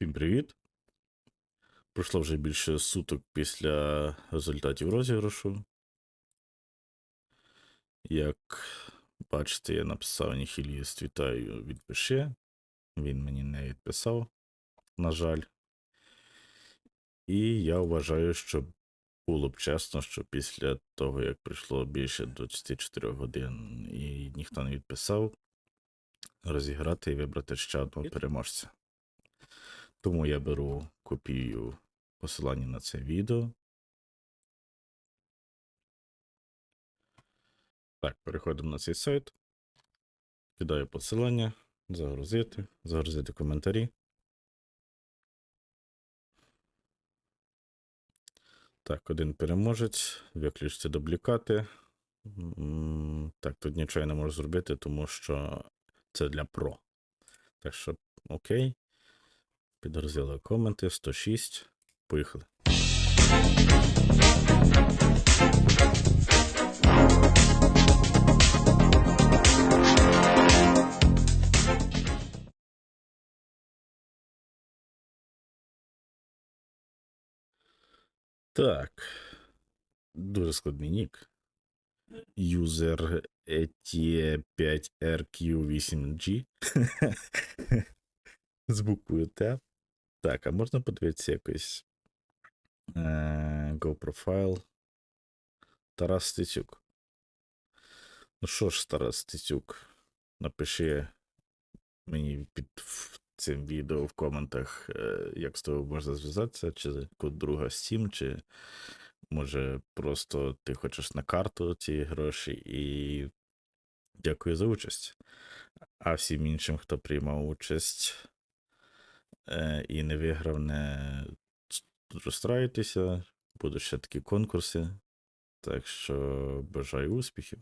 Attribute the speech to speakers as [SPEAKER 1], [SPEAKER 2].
[SPEAKER 1] Всім привіт. Пройшло вже більше суток після результатів розіграшу. Як бачите, я написав Ніхіліст вітаю, відпиши. Він мені не відписав, на жаль. І я вважаю, що було б чесно, що після того, як пройшло більше 24 годин і ніхто не відписав, розіграти і вибрати ще одного переможця. Тому я беру копію посилання на це відео. Так, переходимо на цей сайт. Кидаю посилання, загрузити, загрузити коментарі. Так, один переможець, виключити дублікати. Так, тут нічого я не можу зробити, тому що це для про. Так що, окей. Підрозділи коменти 106. Поїхали. Так. Дуже складний нік. User ETE 5RQ8G. З буквою Т. Так, а можна подивитися якось. Е, Profile. Тарас Стецюк. Ну що ж, Тарас Стецюк, напиши мені під цим відео в коментах, е, як з тобою можна зв'язатися, чи друга Steam, чи може просто ти хочеш на карту ці гроші і дякую за участь. А всім іншим, хто приймав участь е, і не виграв, не розстраюйтеся. Будуть ще такі конкурси. Так що бажаю успіхів.